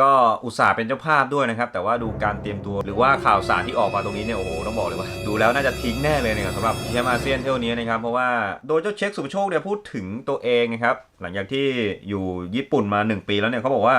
ก็อุตส่าห์เป็นเจ้าภาพด้วยนะครับ แต่ว่าดูการเตรียมตัวหรือว่าข่าวสารที่ออกมาตรงนี้เนี่ยโอ้โหต้องบอกเลยว่า ดูแล้วน่าจะทิ้งแน่เลยนะครับสำหรับแชมป์อาเซียนเที่ยวนี้นะครับเพราะว่าโดยเจ้าเช็คสุภโชคเนี่ยพูดถึงตัวเองนะครับหลังจากที่อยู่ญี่ปุ่นมา 1 ปีแล้วเนี่ยเขาบอกว่า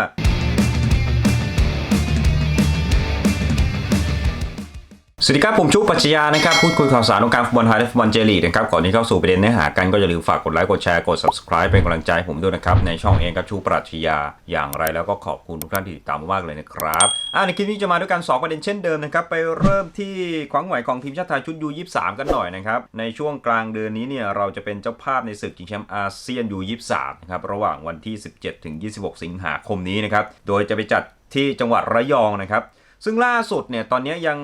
สวัสดีครับ ผมชุปัชญานะครับ พูดคุยข่าวสารวงการฟุตบอลไทยและฟุตบอลเจลีกนะครับ ก่อนที่เข้าสู่ประเด็นเนื้อหากันก็อย่าลืมฝากกดไลค์ กดแชร์ กด subscribe เป็นกำลังใจผมด้วยนะครับ ในช่องเองครับชูปรัชญาอย่างไรแล้วก็ขอบคุณทุกท่านที่ติดตามมากเลยนะครับอ่าในคลิปนี้จะมาด้วยกัน 2 ประเด็นเช่นเดิมนะครับ ไปเริ่มที่ความไหวของทีมชาติไทยชุดยู23กันหน่อยนะครับ ในช่วงกลางเดือนนี้เนี่ยเราจะเป็นเจ้าภาพในศึกชิงแชมป์อาเซียนยู23นะครับ ระหว่างวันที่ 17ถึง26 สิงหาคมนี้นะครับ โดยจะไปจัดที่จังหวัดระยองนะครับ ซึ่งล่าสุดเนี่ยตอนนี้ยัง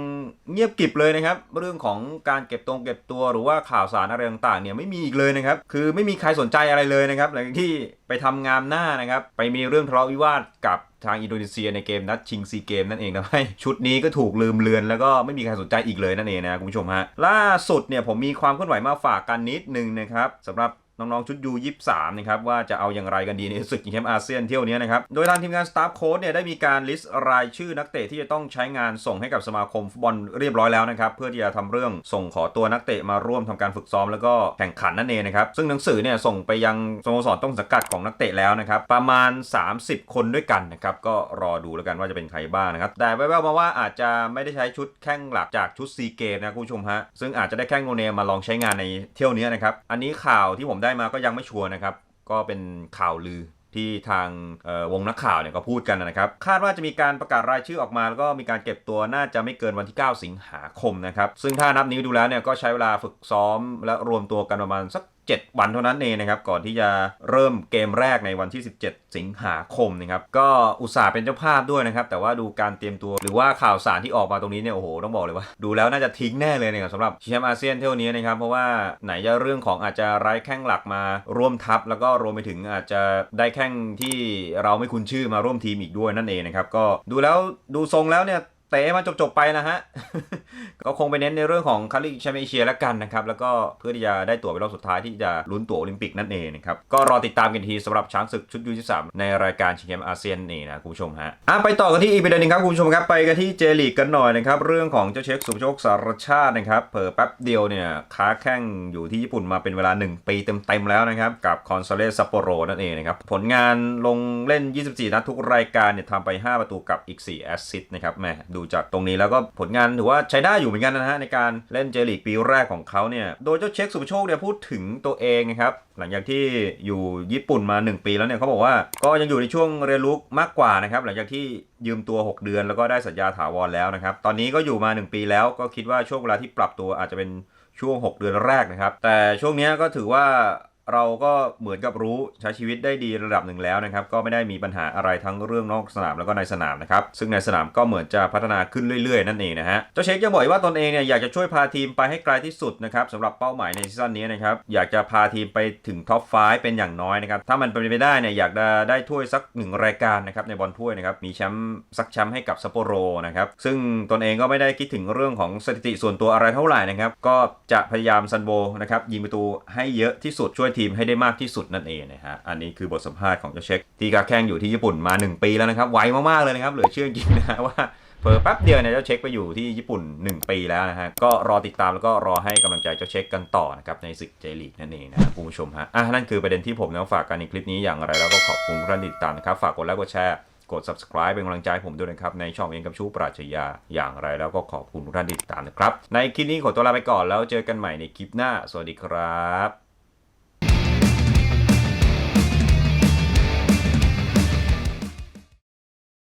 เงียบกิบเลยนะครับ เรื่องของการเก็บตรงเก็บตัวหรือว่าข่าวสารอะไรต่างๆเนี่ยไม่มีอีกเลยนะครับคือไม่มีใครสนใจอะไรเลยนะครับหลังจากที่ไปทำงามหน้านะครับไปมีเรื่องทะเลาะวิวาทกับทางอินโดนีเซียในเกมนัดชิงซีเกมนั่นเองทำให้ชุดนี้ก็ถูกลืมเลือน แล้วก็ไม่มีใครสนใจอีกเลยนั่นเองนะคุณผู้ชมฮะล่าสุดเนี่ยผมมีความเคลื่อนไหวมาฝากกันนิดนึงนะครับสำหรับ น้องๆชุดยู23นะครับว่าจะเอาอย่างไรกันดีในศึกชิงแชมป์อาเซียนเที่ยวนี้นะครับ โดยทางทีมงานสตาฟโค้ชเนี่ยได้มีการลิสต์รายชื่อนักเตะที่จะต้องใช้งานส่งให้กับสมาคมฟุตบอลเรียบร้อยแล้วนะครับ เพื่อที่จะทำเรื่องส่งขอตัวนักเตะมาร่วมทำการฝึกซ้อมแล้วก็แข่งขันนั่นเองนะครับ ซึ่งหนังสือเนี่ยส่งไปยังสโมสรต้นสังกัดของนักเตะแล้วนะครับประมาณ 30 คนด้วยกันนะครับก็รอดูแล้วกันว่าจะเป็นใครบ้างนะครับแต่แว่วๆมาว่าอาจจะไม่ได้ใช้ชุดแข้งหลักจากชุดซีเกมนะคุณผู้ชมฮะซึ่งอาจจะได้แข้งโนเนมมาลองใช้งานในเที่ยวนี้นะครับอันนี้ข่าวที่ผมได้มาก็ยังไม่ชัวร์นะครับ ก็เป็นข่าวลือที่ทางวงนักข่าวเนี่ยก็พูดกันนะครับ คาดว่าจะมีการประกาศรายชื่อออกมา แล้วก็มีการเก็บตัวน่าจะไม่เกินวันที่ 9 สิงหาคมนะครับ ซึ่งถ้านับนิ้วดูแล้วเนี่ยก็ใช้เวลาฝึกซ้อมและรวมตัวกันประมาณสัก 7 วันเท่านั้นเองนะครับ ก่อนที่จะเริ่มเกมแรกในวันที่ 17 สิงหาคมนะครับ ก็อุตส่าห์เป็นเจ้าภาพด้วยนะครับ แต่ว่าดูการเตรียมตัวหรือว่าข่าวสารที่ออกมาตรงนี้เนี่ย โอ้โห ต้องบอกเลยว่า ดูแล้วน่าจะทิ้งแน่เลยนะครับสำหรับแชมป์อาเซียนเที่ยวนี้นะครับ เพราะว่าไหนจะเรื่องของอาจจะไร้แข้งหลักมาร่วมทัพ แล้วก็รวมไปถึงอาจจะได้แข้งที่เราไม่คุ้นชื่อมาร่วมทีมอีกด้วยนั่นเองนะครับ ก็ดูแล้วดูทรงแล้วเนี่ย เตะมันจบๆไปนะฮะ ก็คงไปเน้นในเรื่องของคัลลีกแชมเปี้ยนเชียแล้วกันนะครับ แล้วก็เพื่อที่จะได้ตั๋วไปรอบสุดท้ายที่จะลุ้นตั๋วโอลิมปิกนั่นเองนะครับ ก็รอติดตามกันทีสำหรับช้างศึกชุดยูที่สามในรายการชิงแชมป์อาเซียนนี่นะคุณผู้ชมฮะอะไปต่อกันที่อีกประเด็นหนึงครับคุณผู้ชมครับไปกันที่เจลีกกันหน่อยนะครับเรื่องของเจ้าเช็คสุภโชคสารชาตินะครับเผอแป๊บเดียวเนี่ยค้าแข้งอยู่ที่ญี่ปุ่นมาเป็นเวลา 1 ปีเต็มๆแล้วนะครับกับคอนซาเลสซัปโปโรนั่นเองนะครับผลงานลงเล่น 24 นัดทุกรายการเนี่ยทำไป 5 ประตูกับอีก 4 แอสซิสต์นะครับแม่ดูจากตรงนี้แล้วก็ผลงานถือว่าใช้ได้อยู่เหมือนกันนะฮะในการเล่นเจลีกปีแรกของเขาเนี่ยโดยเจ้าเช็คสุภโชคเนี่ยพูดถึงตัวเองนะครับหลังจากที่อยู่ญี่ปุ่นมา 1 ปีแล้วเนี่ยเขาบอกว่าก็ยังอยู่ในช่วงเรียนรู้มากกว่านะครับหลังจากที่ยืมตัว 6 เดือนแล้วก็ได้สัญญาถาวรแล้วนะครับตอนนี้ก็อยู่มา 1 ปีแล้วก็คิดว่าช่วงเวลาที่ปรับตัวอาจจะเป็นช่วง 6 เดือนแรกนะครับแต่ช่วงนี้ก็ถือว่า เราก็เหมือนกับรู้ใช้ชีวิตได้ดีระดับหนึ่งแล้วนะครับ ก็ไม่ได้มีปัญหาอะไรทั้งเรื่องนอกสนามแล้วก็ในสนามนะครับ ซึ่งในสนามก็เหมือนจะพัฒนาขึ้นเรื่อยๆ นั่นเองนะฮะเจ้าเชคยังบอกอีกว่าตนเองเนี่ยอยากจะช่วยพาทีมไปให้ไกลที่สุดนะครับสำหรับเป้าหมายในซีซั่นนี้นะครับอยากจะพาทีมไปถึงท็อป5เป็นอย่างน้อยนะครับถ้ามันเป็นไปได้เนี่ยอยากจะได้ถ้วยสักหนึ่งรายการนะครับในบอลถ้วยนะครับมีแชมป์สักแชมป์ให้กับซัปโปโรนะครับซึ่งตนเองก็ไม่ได้คิดถึงเรื่องของสถิติส่วนตัวอะไรเท่าไหร่นะครับก็จะพยายามซันโบนะครับยิงประตูให้เยอะที่สุดช่วยทีมให้ได้มากที่สุดนั่นเองนะฮะ อันนี้คือบทสัมภาษณ์ของเจ้าเช็คที่กาแข่งอยู่ที่ญี่ปุ่นมา 1 ปีแล้วนะครับ ไวมากๆเลยนะครับ เหลือเชื่อจริงนะว่าเพิ่แป๊บเดียวเนี่ยเจ้าเช็คไปอยู่ที่ญี่ปุ่น 1 ปีแล้วนะฮะ ก็รอติดตามแล้วก็รอให้กำลังใจเจ้าเช็คกันต่อนะครับในศึกเจลีกนั่นเองนะครับคุณผู้ชมฮะ อะนั่นคือประเด็นที่ผมนำฝากกันในคลิปนี้อย่างไรแล้วก็ขอบคุณทุกท่านติดตามนะครับ ฝากกดไลค์กดแชร์กด subscribe เป็นกำลังใจผมด้วยนะครับ ในช่องเองกับชูปราชญาอย่างไรแล้วก็ขอบคุณทุกท่านติดตามนะครับ ในคลิปนี้ขอตัวลาไปก่อนแล้วเจอกันใหม่ในคลิปหน้า สวัสดีครับ